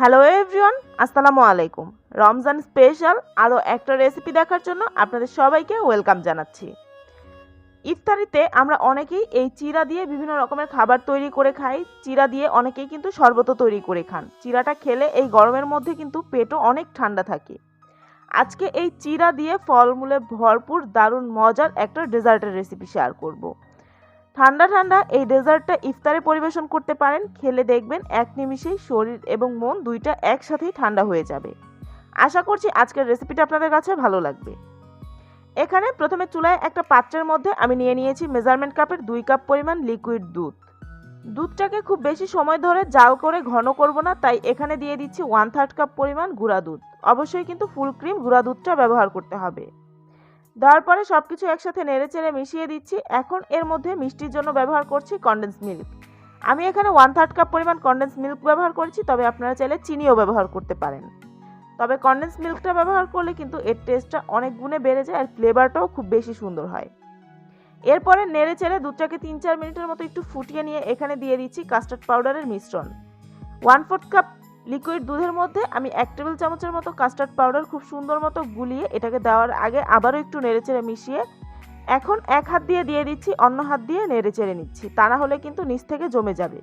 Hello everyone আসসালামু আলাইকুম Ramzan special আরও একটা রেসিপি দেখার জন্য আপনাদের সবাইকে ওয়েলকাম জানাচ্ছি। ইফতারিতে আমরা অনেকেই এই চিরা দিয়ে বিভিন্ন রকমের খাবার তৈরি করে খাই। চিরা দিয়ে অনেকেই কিন্তু শরবত তৈরি করে খান। চিরাটা খেলে এই গরমের মধ্যে কিন্তু পেটও অনেক ঠান্ডা থাকে। আজকে এই চিরা দিয়ে ফলমূলে ভরপুর দারুণ মজার একটা ডেজার্টের রেসিপি শেয়ার করব। ঠান্ডা ঠান্ডা এই ডেজার্টটা ইফতারে পরিবেশন করতে পারেন। খেলে দেখবেন এক নিমিষেই শরীর এবং মন দুইটা একসাথেই ঠান্ডা হয়ে যাবে। আশা করছি আজকের রেসিপিটা আপনাদের কাছে ভালো লাগবে। এখানে প্রথমে চুলায় একটা পাত্রের মধ্যে আমি নিয়ে নিয়েছি মেজারমেন্ট কাপের দুই কাপ পরিমাণ লিকুইড দুধ। দুধটাকে খুব বেশি সময় ধরে জাল করে ঘন করব না, তাই এখানে দিয়ে দিচ্ছি ওয়ান থার্ড কাপ পরিমাণ গুঁড়া দুধ। অবশ্যই কিন্তু ফুল ক্রিম গুঁড়া দুধটা ব্যবহার করতে হবে। দেওয়ার পরে সব কিছু একসাথে নেড়ে চেড়ে মিশিয়ে দিচ্ছি। এখন এর মধ্যে মিষ্টির জন্য ব্যবহার করছি কনডেন্স মিল্ক আমি এখানে ওয়ান থার্ড কাপ পরিমাণ কনডেন্স মিল্ক ব্যবহার করছি, তবে আপনারা চাইলে চিনিও ব্যবহার করতে পারেন। তবে কনডেন্স মিল্কটা ব্যবহার করলে কিন্তু এর টেস্টটা অনেক গুণে বেড়ে যায় আর ফ্লেভারটাও খুব বেশি সুন্দর হয়। এরপরে নেড়ে চেড়ে দুধটাকে তিন চার মিনিটের মতো একটু ফুটিয়ে নিয়ে এখানে দিয়ে দিচ্ছি কাস্টার্ড পাউডারের মিশ্রণ। ওয়ান ফোর্থ কাপ লিকুইড দুধের মধ্যে আমি এক টেবিল চামচের মতো কাস্টার্ড পাউডার খুব সুন্দর মতো গুলিয়ে এটাকে দেওয়ার আগে আবারও একটু নেড়েচেড়ে মিশিয়ে এখন এক হাত দিয়ে দিয়ে দিচ্ছি, অন্য হাত দিয়ে নেড়েচেড়ে নিচ্ছি। তা না হলে কিন্তু নিচ থেকে জমে যাবে।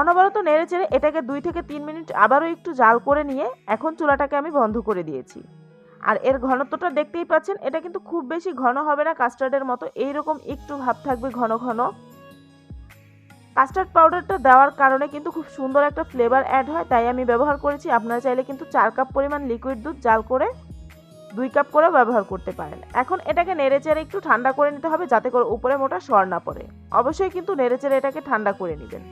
অনবরত নেড়েচেড়ে এটাকে দুই থেকে তিন মিনিট আবারও একটু জাল করে নিয়ে এখন চুলাটাকে আমি বন্ধ করে দিয়েছি। আর এর ঘনত্বটা দেখতেই পাচ্ছেন, এটা কিন্তু খুব বেশি ঘন হবে না কাস্টার্ডের মতো। এইরকম একটু ভাব থাকবে ঘন ঘন। কাস্টার্ড পাউডারটা দেওয়ার কারণে কিন্তু খুব সুন্দর একটা ফ্লেভার অ্যাড হয়, তাই আমি ব্যবহার করেছি। আপনারা চাইলে কিন্তু চার কাপ পরিমাণ লিকুইড দুধ জাল করে দুই কাপ করে ব্যবহার করতে পারেন। এখন এটাকে নেড়েচেড়ে একটু ঠান্ডা করে নিতে হবে, যাতে করে উপরে মোটা সর না পড়ে। অবশ্যই কিন্তু নেড়েচেড়ে এটাকে ঠান্ডা করে নেবেন।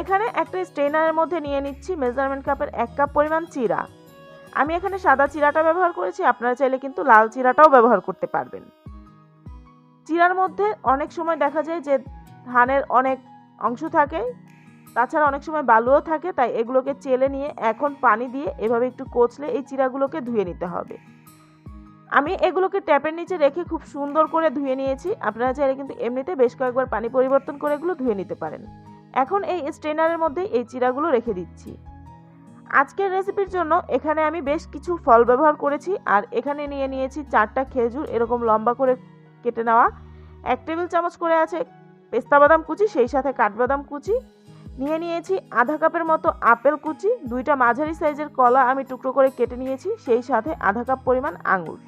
এখানে একটা স্ট্রেনারের মধ্যে নিয়ে নিচ্ছি মেজারমেন্ট কাপের এক কাপ পরিমাণ চিরা। আমি এখানে সাদা চিরাটা ব্যবহার করেছি, আপনারা চাইলে কিন্তু লাল চিরাটাও ব্যবহার করতে পারবেন। চিরার মধ্যে অনেক সময় দেখা যায় যে ধানের অনেক অংশ থাকে, তাছাড়া অনেক সময় বালুও থাকে, তাই এগুলোকে চেলে নিয়ে এখন পানি দিয়ে এভাবে একটু কোচলে এই চিরাগুলোকে ধুয়ে নিতে হবে। আমি এগুলোকে ট্যাপের নিচে রেখে খুব সুন্দর করে ধুয়ে নিয়েছি, আপনারা চাইলে কিন্তু এমনিতে বেশ কয়েকবার পানি পরিবর্তন করে এগুলো ধুয়ে নিতে পারেন। এখন এই স্ট্রেনারের মধ্যে এই চিরাগুলো রেখে দিচ্ছি। আজকের রেসিপির জন্য এখানে আমি বেশ কিছু ফল ব্যবহার করেছি, আর এখানে নিয়ে নিয়েছি চারটা খেজুর, এরকম লম্বা করে কেটে নেওয়া। এক টেবিল চামচ করে আছে পেস্তা বাদাম কুচি, সেই সাথে কাঠবাদাম কুচি। নিয়ে নিয়েছি আধা কাপের মতো আপেল কুচি, দুইটা মাঝারি সাইজের কলা আমি টুকরো করে কেটে নিয়েছি, সেই সাথে আধা কাপ পরিমাণ আঙুর।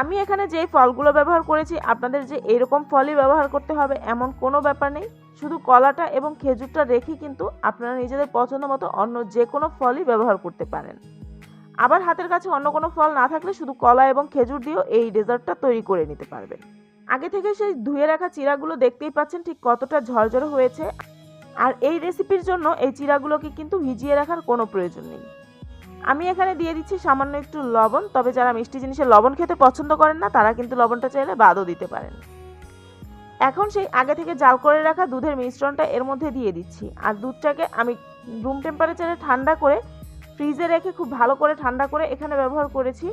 আমি এখানে যেই ফলগুলো ব্যবহার করেছি, আপনাদের যে এরকম ফলই ব্যবহার করতে হবে, এমন কোনো ব্যাপার নেই। শুধু কলাটা এবং খেজুরটা রেখে কিন্তু আপনারা নিজেদের পছন্দ মতো অন্য যে কোনো ফলই ব্যবহার করতে পারেন। আবার হাতের কাছে অন্য কোনো ফল না থাকলে শুধু কলা এবং খেজুর দিয়েও এই ডেজার্টটা তৈরি করে নিতে পারবেন। আগে থেকে সেই ধুয়ে রাখা চিরাগুলো দেখতেই পাচ্ছেন ঠিক কতটা ঝরঝরে হয়েছে। আর এই রেসিপির জন্য এই চিরাগুলোকে কিন্তু ভিজিয়ে রাখার কোনো প্রয়োজন নেই। আমি এখানে দিয়ে দিচ্ছি সামান্য একটু লবণ, তবে যারা মিষ্টি জিনিসের লবণ খেতে পছন্দ করেন না, তারা কিন্তু লবণটা চাইলে বাদও দিতে পারেন। এখন সেই আগে থেকে জাল করে রাখা দুধের মিশ্রণটা এর মধ্যে দিয়ে দিচ্ছি। আর দুধটাকে আমি রুম টেম্পারেচারে ঠান্ডা করে ফ্রিজে রেখে খুব ভালো করে ঠান্ডা করে এখানে ব্যবহার করেছি।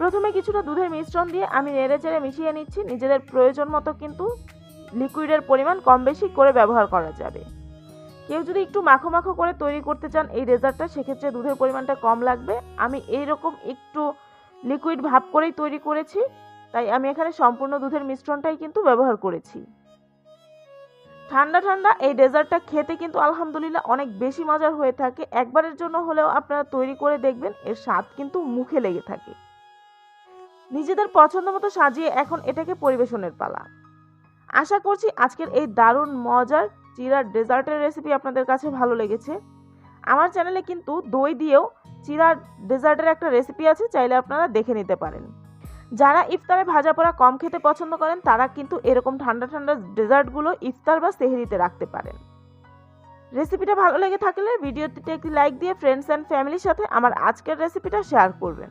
প্রথমে কিছুটা দুধের মিশ্রণ দিয়ে আমি নেড়ে চেড়ে মিশিয়ে নিচ্ছি। নিজেদের প্রয়োজন মতো কিন্তু লিকুইডের পরিমাণ কম বেশি করে ব্যবহার করা যাবে। কেউ যদি একটু মাখো মাখো করে তৈরি করতে চান এই ডেজার্টটা, সেক্ষেত্রে দুধের পরিমাণটা কম লাগবে। আমি এই রকম একটু লিকুইড ভাব করেই তৈরি করেছি, তাই আমি এখানে সম্পূর্ণ দুধের মিশ্রণটাই কিন্তু ব্যবহার করেছি। ঠান্ডা ঠান্ডা এই ডেজার্টটা খেতে কিন্তু আলহামদুলিল্লাহ অনেক বেশি মজার হয়ে থাকে। একবারের জন্য হলেও আপনারা তৈরি করে দেখবেন, এর স্বাদ কিন্তু মুখে লেগে থাকে। নিজেদের পছন্দ মতো সাজিয়ে এখন এটাকে পরিবেশনের পালা। আশা করছি আজকের এই দারুণ, মজার, চিরার ডেজার্টের রেসিপি আপনাদের কাছে ভালো লেগেছে। আমার চ্যানেলে কিন্তু দই দিয়েও চিরার ডেজার্টের একটা রেসিপি আছে, চাইলে আপনারা দেখে নিতে পারেন। যারা ইফতারে ভাজা পোড়া কম খেতে পছন্দ করেন, তারা কিন্তু এরকম ঠান্ডা ঠান্ডা ডেজার্টগুলো ইফতার বা সেহরিতে রাখতে পারেন। রেসিপিটা ভালো লেগে থাকলে ভিডিওটিতে একটি লাইক দিয়ে ফ্রেন্ডস অ্যান্ড ফ্যামিলির সাথে আমার আজকের রেসিপিটা শেয়ার করবেন।